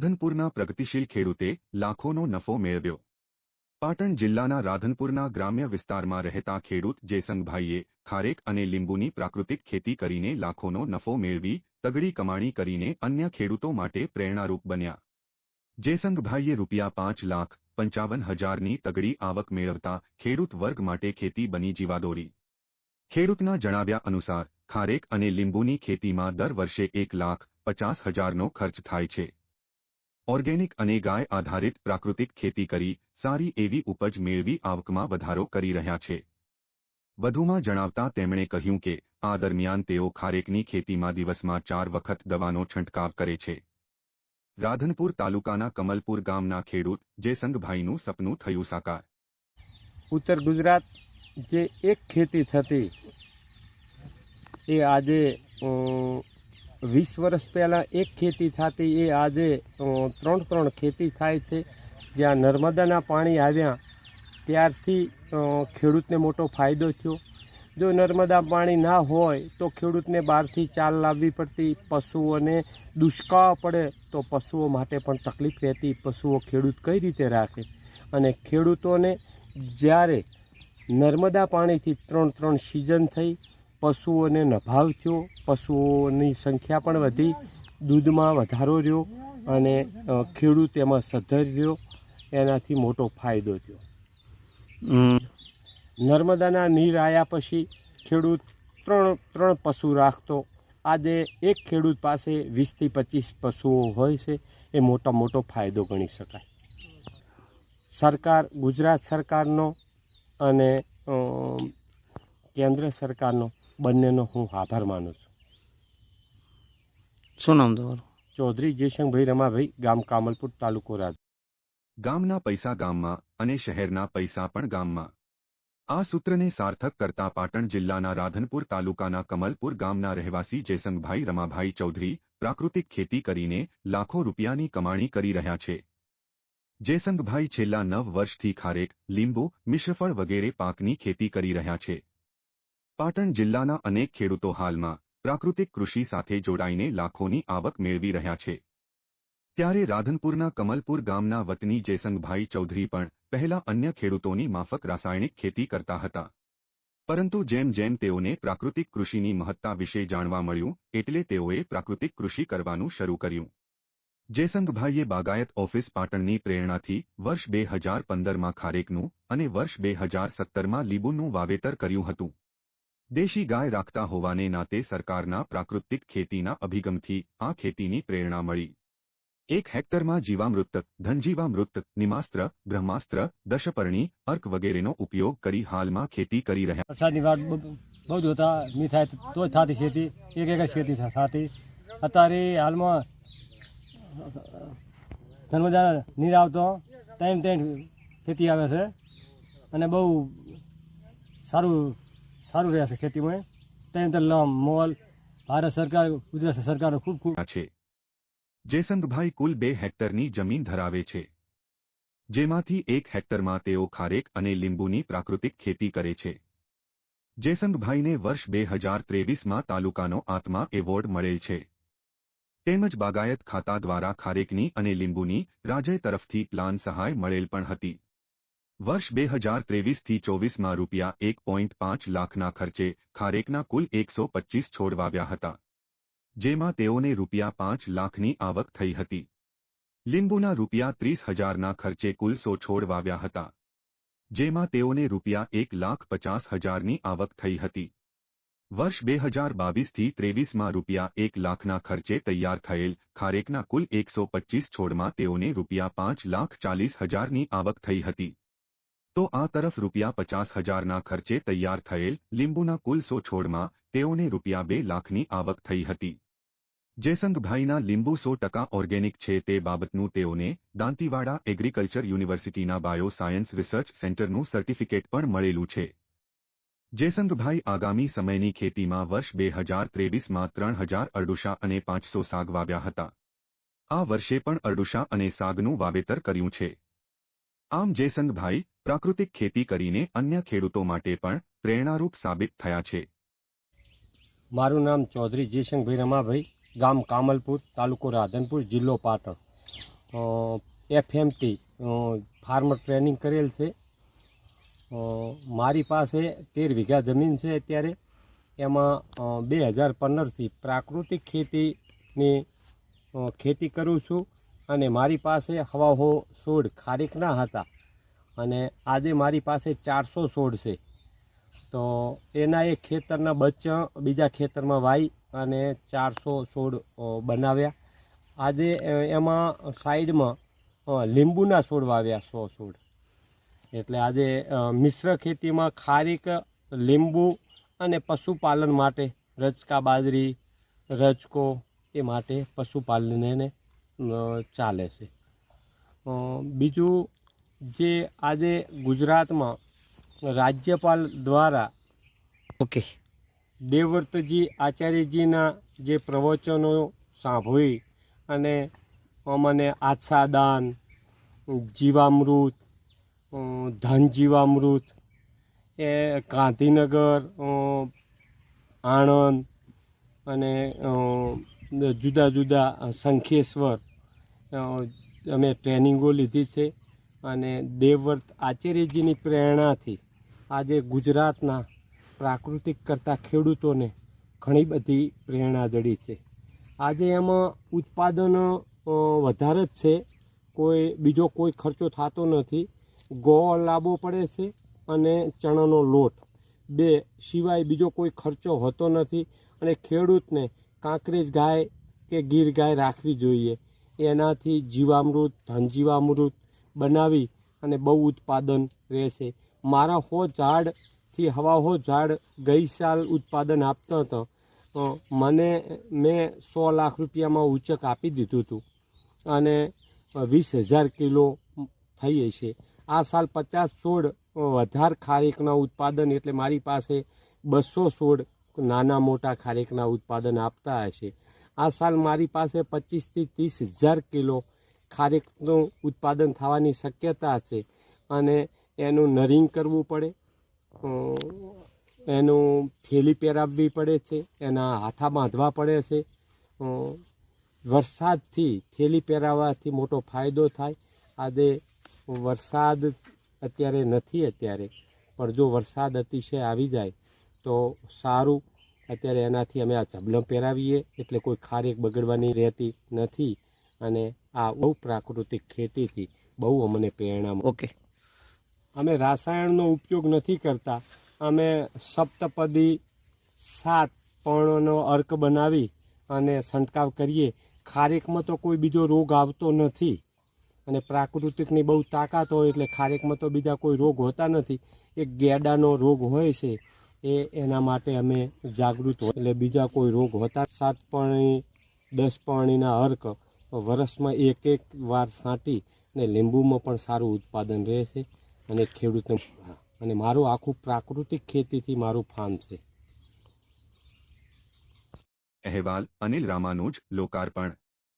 રાધનપુરના પ્રગતિશીલ ખેડૂતે લાખોનો નફો મેળવ્યો. પાટણ જિલ્લાના રાધનપુરના ગ્રામ્ય વિસ્તારમાં રહેતા ખેડૂત જેસંગભાઈએ ખારેક અને લીંબુની પ્રાકૃતિક ખેતી કરીને લાખોનો નફો મેળવી તગડી કમાણી કરીને અન્ય ખેડૂતો માટે પ્રેરણારૂપ બન્યા. જેસંગભાઈએ રૂપિયા પાંચ લાખ પંચાવન હજારની તગડી આવક મેળવતા ખેડૂત વર્ગ માટે ખેતી બની જીવાદોરી. ખેડૂતના જણાવ્યા અનુસાર, ખારેક અને લીંબુની ખેતીમાં દર વર્ષે એક લાખ પચાસ હજારનો ખર્ચ થાય છે. ઓર્ગેનિક અને ગાય આધારિત પ્રાકૃતિક ખેતી કરી સારી એવી ઉપજ મેળવી આવકમાં વધારો કરી રહ્યા છે. વધુમાં જણાવતા તેમણે કહ્યું કે, આ દરમિયાન તેઓ ખારેકની ખેતીમાં દિવસમાં ચાર વખત દવાનો છંટકાવ કરે છે. રાધનપુર તાલુકાના કમલપુર ગામના ખેડૂત જેસંગભાઈનું સપનું થયું સાકાર. ઉત્તર ગુજરાત જે એક ખેતી થતી, એ આજે વીસ વર્ષ પહેલાં એક ખેતી થતી, એ આજે ત્રણ ત્રણ ખેતી થાય છે. જ્યાં નર્મદાના પાણી આવ્યા, ત્યારથી ખેડૂતને મોટો ફાયદો થયો. જો નર્મદા પાણી ના હોય, તો ખેડૂતને બહારથી ચાલ લાવવી પડતી, પશુઓને દુષ્કાળ પડે, તો પશુઓ માટે પણ તકલીફ રહેતી. પશુઓ ખેડૂત કઈ રીતે રાખે? અને ખેડૂતોને જ્યારે નર્મદા પાણીથી ત્રણ ત્રણ સિઝન થઈ પશુઓને નભાવ થયો. પશુઓની સંખ્યા પણ વધી. દૂધમાં વધારો રહ્યો અને ખેડૂત એમાં સદ્ધર રહ્યો. એનાથી મોટો ફાયદો થયો. નર્મદાના નીર આવ્યા પછી ખેડૂત ત્રણ ત્રણ પશુ રાખતો. આજે એક ખેડૂત પાસે વીસથી પચીસ પશુઓ હોય છે. એ મોટા મોટો ફાયદો ગણી શકાય. સરકાર ગુજરાત સરકારનો અને કેન્દ્ર સરકારનો બંનેનો હું આભાર માનું છું. શું નામ તમારું? ચૌધરી જયશંકભાઈ રમાભાઈ ગામ કામલપુર તાલુકો રાજ. ગામના પૈસા ગામમાં અને શહેરના પૈસા પણ ગામમાં. આ સૂત્રને સાર્થક કરતા પાટણ જિલ્લાના રાધનપુર તાલુકાના કમલપુર ગામના રહેવાસી જેસંગભાઈ રમાભાઈ ચૌધરી પ્રાકૃતિક ખેતી કરીને લાખો રૂપિયાની કમાણી કરી રહ્યા છે. જેસંગભાઈ છેલ્લા નવ વર્ષથી ખારેક લીંબુ મિશ્રફળ વગેરે પાકની ખેતી કરી રહ્યા છે. પાટણ જિલ્લાના અનેક ખેડૂતો હાલમાં પ્રાકૃતિક કૃષિ સાથે જોડાઈને લાખોની આવક મેળવી રહ્યા છે. ત્યારે રાધનપુરના કમલપુર ગામના વતની જેસંગભાઈ ચૌધરી પણ પહેલા અન્ય ખેડૂતોની માફક રાસાયણિક ખેતી કરતા હતા. પરંતુ જેમ જેમ તેઓને પ્રાકૃતિક કૃષિની મહત્તા વિશે જાણવા મળ્યું, એટલે તેઓએ પ્રાકૃતિક કૃષિ કરવાનું શરૂ કર્યું. જેસંગભાઈએ બાગાયત ઓફિસ પાટણની પ્રેરણાથી વર્ષ બે હજાર પંદરમાં ખારેકનું અને વર્ષ બે હજાર સત્તરમાં લીંબુનું વાવેતર કર્યું હતું. દેશી ગાય રાખતા હોવાને નાતે સરકારના પ્રાકૃતિક ખેતીના અભિગમથી આ ખેતીની પ્રેરણા મળી. એક હેક્ટરમાં જીવામૃત, ધનજીવામૃત, નિમાસ્ત્ર, બ્રહ્માસ્ત્ર, દશપર્ણી, અર્ક વગેરેનો ઉપયોગ કરી હાલમાં ખેતી કરી રહ્યા વરસાદની વાત બહુ જ હોતા. તો જ થતી ખેતી. એક એક ખેતી થતી. અત્યારે હાલમાં નર્મદા નીર આવતો. ટાઈમ ટાઈમ ખેતી આવે છે. અને બહુ સારું સારું રહે છે ખેતીમાં ટાઈમ ટાઈમ મોલ, ભારત સરકાર, ગુજરાત સરકાર ખૂબ ખૂબ છે. જેસંગભાઈ કુલ બે હેક્ટરની જમીન ધરાવે છે. જેમાંથી એક હેક્ટરમાં તેઓ ખારેક અને લીંબુની પ્રાકૃતિક ખેતી કરે છે. જેસંગભાઈને વર્ષ બે હજાર ત્રેવીસમાં તાલુકાનો આત્મા એવોર્ડ મળેલ છે. તેમજ બાગાયત ખાતા દ્વારા ખારેકની અને લીંબુની રાજ્ય તરફથી પ્લાન સહાય મળેલ પણ હતી. વર્ષ બે હજાર ત્રેવીસથી ચોવીસમાં રૂપિયા એક પોઈન્ટ પાંચ લાખના ખર્ચે ખારેકના કુલ એકસો પચીસ છોડ વાવ્યા હતા, જેમાં તેઓને રૂપિયા પાંચ લાખની આવક થઈ હતી. લીંબુના રૂપિયા ત્રીસ હજારના ખર્ચે કુલ સો છોડ વાવ્યા હતા, જેમાં તેઓને રૂપિયા એક લાખ પચાસ હજારની આવક થઈ હતી. વર્ષ બે હજાર બાવીસથી ત્રેવીસમાં રૂપિયા એક લાખના ખર્ચે તૈયાર થયેલ ખારેકના કુલ એકસો પચીસ છોડમાં તેઓને રૂપિયા પાંચ લાખ ચાલીસ હજારની આવક થઈ હતી. તો આ તરફ રૂપિયા પચાસ હજારના ખર્ચે તૈયાર થયેલ લીંબુના કુલ છોડમાં તેઓને રૂપિયા બે લાખની આવક થઈ હતી. જેસંગભાઈના લીંબુ સો ટકા ઓર્ગેનિક છે તે બાબતનું તેઓને દાંતીવાડા એગ્રીકલ્ચર યુનિવર્સિટીના બાયો સાયન્સ રિસર્ચ સેન્ટરનું સર્ટિફિકેટ પણ મળેલું છે. જેસંગભાઈ આગામી સમયની ખેતીમાં વર્ષ બે હજાર ત્રેવીસમાં ત્રણ હજાર અરડુશા અને પાંચસો સાગ વાવ્યા હતા. આ વર્ષે પણ અરડુશા અને સાગનું વાવેતર કર્યું છે. આમ જેસંગભાઈ પ્રાકૃતિક ખેતી કરીને અન્ય ખેડૂતો માટે પણ પ્રેરણારૂપ સાબિત થયા છે. મારું નામ ચૌધરી જયશંકભાઈ રમાભાઈ, ગામ કામલપુર, તાલુકો રાધનપુર, જિલ્લો પાટણ. એફએમટી ફાર્મર ટ્રેનિંગ કરેલ છે. મારી પાસે તેર વીઘા જમીન છે અત્યારે. એમાં બે હજાર પંદરથી પ્રાકૃતિક ખેતીની ખેતી કરું છું અને મારી પાસે હવાહો છોડ ખારીકના હતા. અને આજે મારી પાસે ચારસો છોડ છે. તો એના એ ખેતરના બચ્ચા, બીજા ખેતરમાં વાઈ અને ચારસો છોડ બનાવ્યા. આજે એમાં સાઈડમાં લીંબુના છોડ વાવ્યા, સો છોડ. એટલે આજે મિશ્ર ખેતીમાં ખારીક લીંબુ અને પશુપાલન માટે રચકા બાજરી રચકો એ માટે પશુપાલનને ચાલે છે. બીજું જે આજે ગુજરાતમાં રાજ્યપાલ દ્વારા ઓકે. દેવવ્રતજી આચાર્યજીના જે પ્રવચનો સાંભળી અને અમને આચ્છાદાન જીવામૃત ધન જીવામૃત એ ગાંધીનગર આણંદ અને જુદા જુદા શંખેશ્વર અમે ટ્રેનિંગો લીધી છે. અને દેવવ્રત આચાર્યજીની પ્રેરણાથી આજે ગુજરાતના પ્રાકૃતિક કરતા ખેડૂતોને ઘણી બધી પ્રેરણા જડી છે. આજે એમાં ઉત્પાદનો વધારે જ છે. કોઈ, બીજો કોઈ ખર્ચો થતો નથી. ગોળ લાવવો પડે છે અને ચણાનો લોટ. બે, સિવાય બીજો કોઈ ખર્ચો હોતો નથી અને ખેડૂતને કાંકરેજ ગાય કે ગીર ગાય રાખવી જોઈએ. એનાથી જીવામૃત ધન જીવામૃત બનાવી અને બહુ ઉત્પાદન રહેશે. મારા હો ઝાડથી હવા હો ઝાડ ગઈ સાલ ઉત્પાદન આપતો હતો. મને, મેં સો લાખ રૂપિયામાં ઉચક આપી દીધું હતું. અને વીસ હજાર કિલો થઈ હશે. આ સાલ પચાસ છોડ વધાર ખારેકના ઉત્પાદન એટલે મારી પાસે બસો છોડ નાના મોટા ખારેકના ઉત્પાદન આપતા હશે. આ સાલ મારી પાસે પચીસથી ત્રીસ હજાર કિલો ખારીકનું ઉત્પાદન થવાની શક્યતા છે અને એનું નરિંગ કરવું પડે. એનું થેલી પહેરાવવી પડે છે, એના હાથા બાંધવા પડે છે. વરસાદથી થેલી પહેરાવવાથી મોટો ફાયદો થાય. આજે વરસાદ અત્યારે નથી અત્યારે, પણ જો વરસાદ અતિશય આવી જાય તો સારું. અત્યારે એનાથી અમે આ ઝબલમ પહેરાવીએ, એટલે કોઈ ખારેક બગડવાની રહેતી નથી. અને આ બહુ પ્રાકૃતિક ખેતીથી બહુ અમને પ્રેરણા. ઓકે. અમે રાસાયણનો ઉપયોગ નથી કરતા. અમે સપ્તપદી સાત પર્ણનો અર્ક બનાવી અને છંટકાવ કરીએ. ખારેકમાં તો કોઈ બીજો રોગ આવતો નથી. અને પ્રાકૃતિકની બહુ તાકાત હોય એટલે ખારેકમાં તો બીજા કોઈ રોગ હોતા નથી. એક ગેડાનો રોગ હોય છે એ એના માટે અમે જાગૃત હોય. એટલે બીજા કોઈ રોગ હોતા. સાત પાણી દસ પાણીના અર્ક વરસમાં એક એક વાર છાંટી અને લીંબુમાં પણ સારું ઉત્પાદન રહે છે અને ખેડૂતને અને મારું આખું પ્રાકૃતિક ખેતીથી મારું ફાર્મ છે. અહેવાલ અનિલ રામાનુજ, લોકાર્પણ.